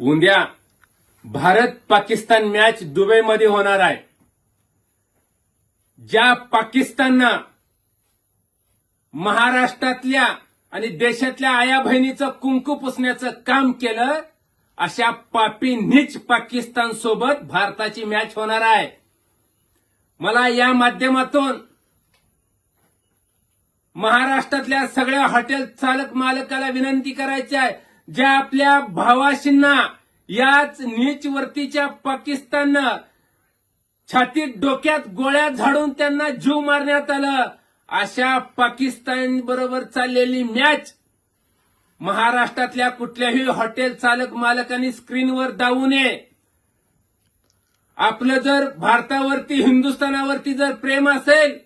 उद्या भारत पाकिस्तान मॅच दुबईमध्ये होणार आहे. ज्या पाकिस्ताननं महाराष्ट्रातल्या आणि देशातल्या आया बहिणीचं कुंकू पुसण्याचं काम केलं अशा पापी नीच पाकिस्तान सोबत भारताची मॅच होणार आहे. मला या माध्यमातून महाराष्ट्रातल्या सगळ्या हॉटेल चालक मालकाला विनंती करायची आहे. ज्या आपल्या भावाशींना याच नीच वरतीच्या पाकिस्ताननं छातीत डोक्यात गोळ्या झाडून त्यांना जीव मारण्यात आलं अशा पाकिस्तान बरोबर चाललेली मॅच महाराष्ट्रातल्या कुठल्याही हॉटेल चालक मालकांनी स्क्रीनवर दावू नये. आपलं जर भारतावरती हिंदुस्थानावरती जर प्रेम असेल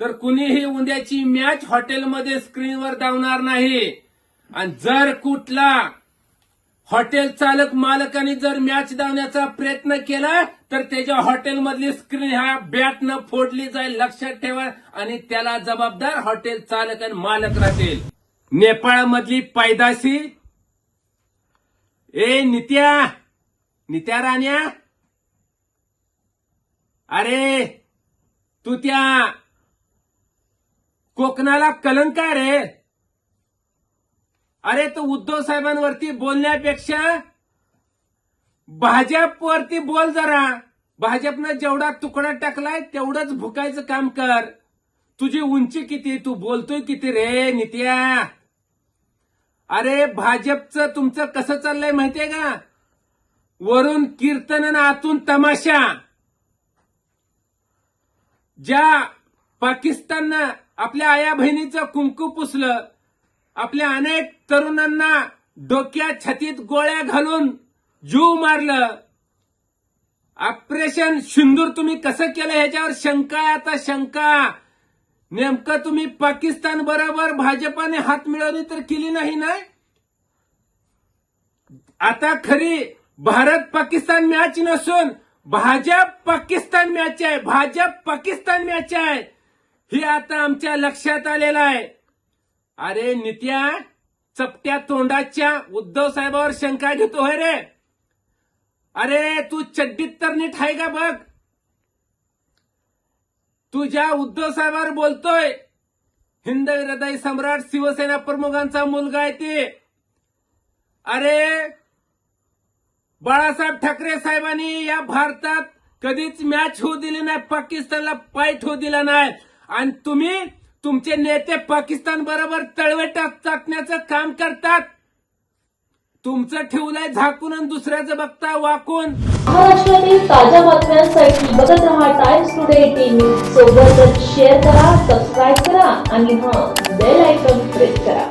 तर कुणीही उद्याची मॅच हॉटेलमध्ये स्क्रीनवर दावणार नाही. आणि जर कुठला हॉटेल चालक मालकाने जर मॅच धावण्याचा प्रयत्न केला तर त्याच्या हॉटेलमधली स्क्रीन ह्या बॅटनं फोडली जाईल लक्षात ठेवा. आणि त्याला जबाबदार हॉटेल चालक आणि मालक राहतील. नेपाळमधली पायदाशी ए नित्या. नित्या राण्या. अरे तू त्या कोकणाला कलंकार आहे रे. अरे तो उद्धव साहेबांवरती बोलण्यापेक्षा भाजपवरती बोल जरा. भाजपनं जेवढा तुकडा टाकलाय तेवढंच भुकायचं काम कर. तुझी उंची किती तू बोलतोय किती रे नित्या? अरे भाजपचं तुमचं कसं चाललंय माहितीये का? वरून कीर्तन आतून तमाशा. ज्या पाकिस्ताननं आपल्या आया बहिणीचं कुंकू पुसलं आपल्या अनेक तरुणांना डोक्यात छातीत गोळ्या घालून जीव मारलं. ऑपरेशन सिंदूर तुम्ही कसं केलं ह्याच्यावर शंका आहे आता शंका. नेमकं तुम्ही पाकिस्तान बरोबर भाजपाने हात मिळवली तर केली नाही ना आता खरी भारत पाकिस्तान मॅच नसून भाजप पाकिस्तान मॅच आहे भाजप पाकिस्तान मॅच आहे. हे आता आमच्या लक्षात आलेलं आहे. अरे नित्या चपट्या तोंडाच्या उद्धव साहेबावर शंका घेतो होय रे. अरे तू चड्डीत तर नीट आहे का बघ? तू ज्या उद्धव साहेबावर बोलतोय. हिंद हृदय सम्राट शिवसेना प्रमुखांचा मुलगा आहे ते. अरे बाळासाहेब ठाकरे साहेबांनी या भारतात कधीच मॅच होऊ दिली नाही पाकिस्तानला पायट होऊ दिला नाही. आणि तुम्ही तुमचे नेते पाकिस्तान बरोबर तळवेटात चाकण्याचं काम करतात. तुमचं ठेवलंय झाकून आणि दुसऱ्याचं बघता वाकून. महाराष्ट्रातील ताज्या बातम्यांसाठी बघत राहा टाइम्स टुडे टीव्ही सोबतच शेअर करा सबस्क्राईब करा आणि हा बेल आयकॉन प्रेस करा.